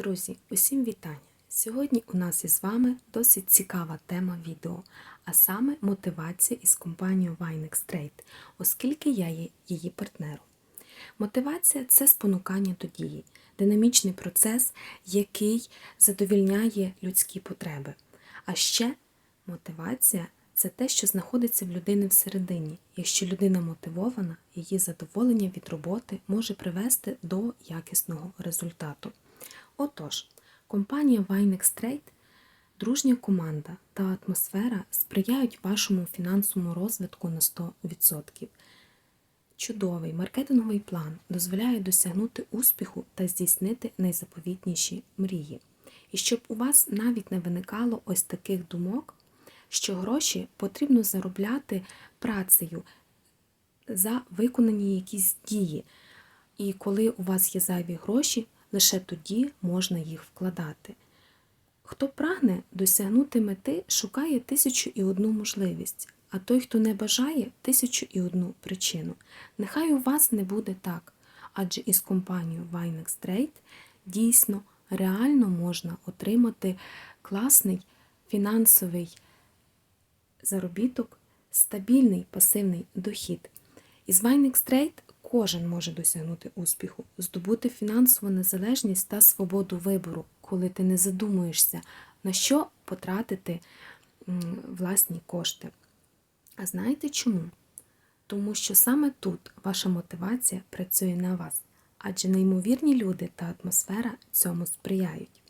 Друзі, усім вітання! Сьогодні у нас із вами досить цікава тема відео, а саме мотивація із компанією Vinex Trade, оскільки я є її партнером. Мотивація це спонукання до дії, динамічний процес, який задовільняє людські потреби. А ще мотивація це те, що знаходиться в людини всередині. Якщо людина мотивована, її задоволення від роботи може привести до якісного результату. Отож, компанія Vinex Trade, дружня команда та атмосфера сприяють вашому фінансовому розвитку на 100%. Чудовий маркетинговий план дозволяє досягнути успіху та здійснити найзаповітніші мрії. І щоб у вас навіть не виникало ось таких думок, що гроші потрібно заробляти працею за виконані якісь дії. І коли у вас є зайві гроші, лише тоді можна їх вкладати. Хто прагне досягнути мети, шукає тисячу і одну можливість, а той, хто не бажає, тисячу і одну причину. Нехай у вас не буде так, адже із компанією Vinex Trade дійсно реально можна отримати класний фінансовий заробіток, стабільний пасивний дохід. Із Vinex Trade кожен може досягнути успіху, здобути фінансову незалежність та свободу вибору, коли ти не задумуєшся, на що потратити власні кошти. А знаєте чому? Тому що саме тут ваша мотивація працює на вас, адже неймовірні люди та атмосфера цьому сприяють.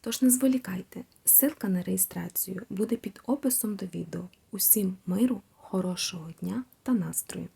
Тож не зволікайте, ссылка на реєстрацію буде під описом до відео. Усім миру, хорошого дня та настрою!